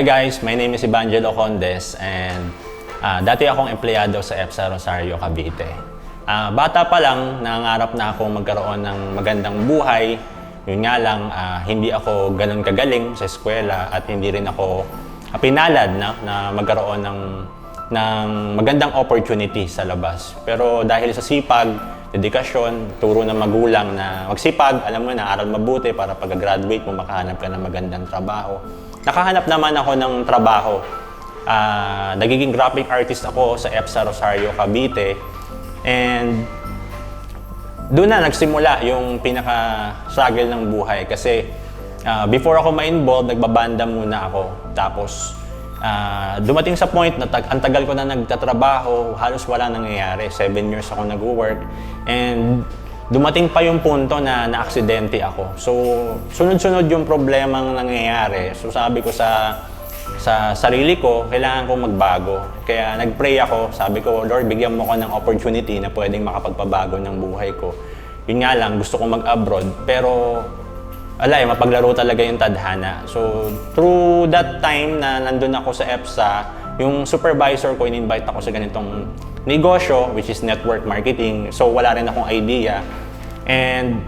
Hi guys, my name is Evangelo Condes and ah, dati akong empleyado sa EPSA Rosario, Cavite. Ah, bata pa lang, nangangarap na akong magkaroon ng magandang buhay. Yun nga lang, ah, hindi ako ganun kagaling sa eskwela at hindi rin ako pinalad na, na magkaroon ng, ng magandang opportunity sa labas. Pero dahil sa sipag, dedikasyon, turo ng magulang na magsipag, alam mo na, aral mabuti para pag-graduate mo, makahanap ka ng magandang trabaho. Nakahanap naman ako ng trabaho. Ah, nagiging graphic artist ako sa EPSA Rosario, Cavite. And doon na nagsimula yung pinaka-struggle ng buhay. Kasi ah, before ako ma-involve, nagbabanda muna ako. Tapos ah, dumating sa point na tag- ang tagal ko na nagtatrabaho, halos wala nangyayari. Seven years ako nag-work. And dumating pa yung punto na na-aksidente ako. So, sunod-sunod yung problemang nangyayari. So, sabi ko sa sa sarili ko, kailangan kong magbago. Kaya nag-pray ako, sabi ko, Lord, bigyan mo ko ng opportunity na pwedeng makapagpabago ng buhay ko. Yun nga lang, gusto kong mag-abroad, pero alay, mapaglaro talaga yung tadhana. So, through that time na nandun ako sa EPSA, yung supervisor ko, in-invite ako sa ganitong negosyo, which is network marketing. So, wala rin akong idea. And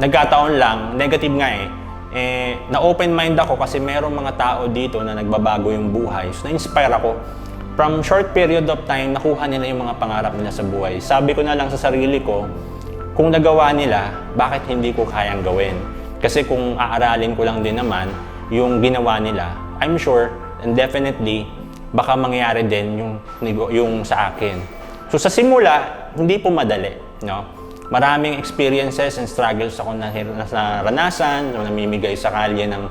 nagkataon lang, negative nga eh, eh, na-open mind ako kasi merong mga tao dito na nagbabago yung buhay. So, na-inspire ako. From short period of time, nakuha nila yung mga pangarap nila sa buhay. Sabi ko na lang sa sarili ko, kung nagawa nila, bakit hindi ko kayang gawin? Kasi kung aaralin ko lang din naman yung ginawa nila, I'm sure and definitely baka mangyari din yung, yung sa akin. So sa simula, hindi po madali. No? Maraming experiences and struggles ako na naranasan, namimigay sa kalye ng,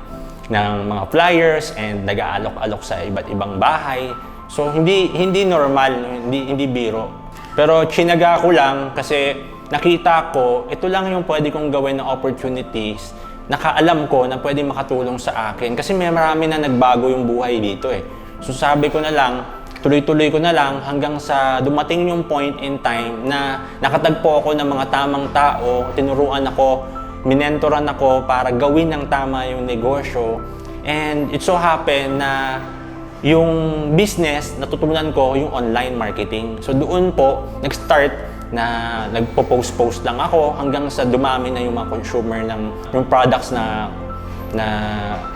ng mga flyers and nag-aalok-alok sa iba't ibang bahay. So hindi hindi normal, no? hindi hindi biro. Pero chinaga ko lang kasi nakita ko ito lang yung pwede kong gawin na opportunities. Nakaalam ko na pwede makatulong sa akin kasi may marami na nagbago yung buhay dito eh. So sabi ko na lang, tuloy-tuloy ko na lang hanggang sa dumating yung point in time na nakatagpo ako ng mga tamang tao, tinuruan ako, minentoran ako para gawin ng tama yung negosyo. And it so happen na yung business, natutunan ko yung online marketing. So doon po, nag-start na nagpo-post-post lang ako hanggang sa dumami na yung mga consumer ng yung products na na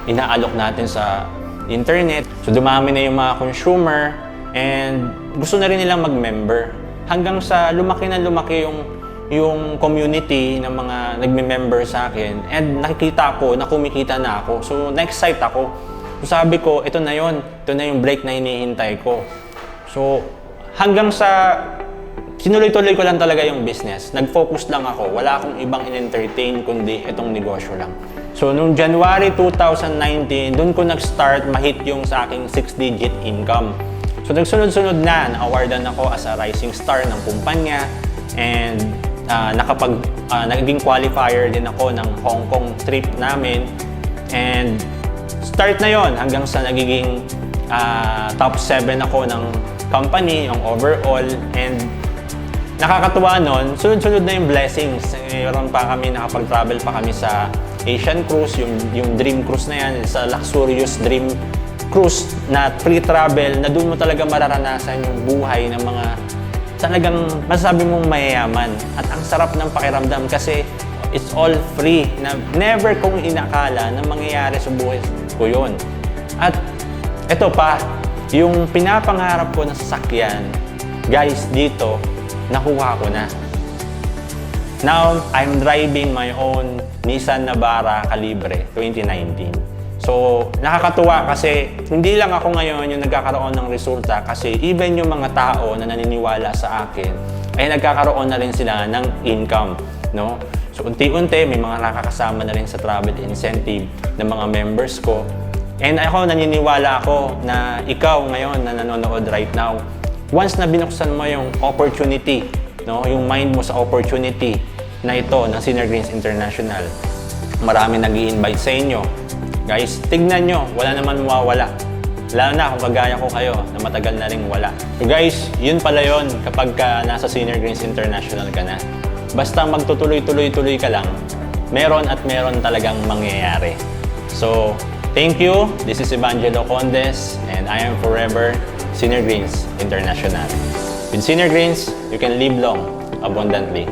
inaalok natin sa internet. So dumami na yung mga consumer and gusto na rin nilang mag-member. Hanggang sa lumaki na lumaki yung yung community ng mga nagme-member sa akin and nakikita ko na kumikita na ako. So na-excite ako. So sabi ko, ito na yon, ito na yung break na hinihintay ko. So hanggang sa sinuloy-tuloy ko lang talaga yung business. Nag-focus lang ako. Wala akong ibang in-entertain kundi itong negosyo lang. So, nung January 2019, doon ko nag-start mahit yung sa aking 6-digit income. So, nagsunod-sunod na, na-awardan ako as a rising star ng kumpanya and ah, nakapag, ah, naging qualifier din ako ng Hong Kong trip namin. And start na yon hanggang sa nagiging ah, top 7 ako ng company, yung overall. And nakakatuwa nun, sunod-sunod na yung blessings. Meron pa kami, nakapag-travel pa kami sa Asian Cruise, yung, yung Dream Cruise na yan, sa luxurious Dream Cruise na free travel, na doon mo talaga mararanasan yung buhay ng mga talagang masasabi mong mayayaman. At ang sarap ng pakiramdam kasi it's all free. Na never kong inakala na mangyayari sa buhay ko yun. At ito pa, yung pinapangarap ko na sasakyan, guys, dito, nakuha ko na. Now, I'm driving my own Nissan Navara Calibre 2019. So, nakakatuwa kasi hindi lang ako ngayon yung nagkakaroon ng resulta kasi even yung mga tao na naniniwala sa akin ay nagkakaroon na rin sila ng income, no? So, unti-unti may mga nakakasama na rin sa travel incentive ng mga members ko. And ako naniniwala ako na ikaw ngayon na nanonood right now, once na binuksan mo yung opportunity, no, yung mind mo sa opportunity na ito ng Sinner Greens International, marami nag invite sa inyo. Guys, tignan nyo, wala naman mawawala. Lalo na kung kagaya ko kayo na matagal na rin wala. So guys, yun pala yun kapag ka nasa Sinner Greens International ka na. Basta magtutuloy-tuloy-tuloy ka lang, meron at meron talagang mangyayari. So, Thank you. This is Evangelo Condes and I am forever Senior Greens International. With Senior Greens, you can live long, abundantly,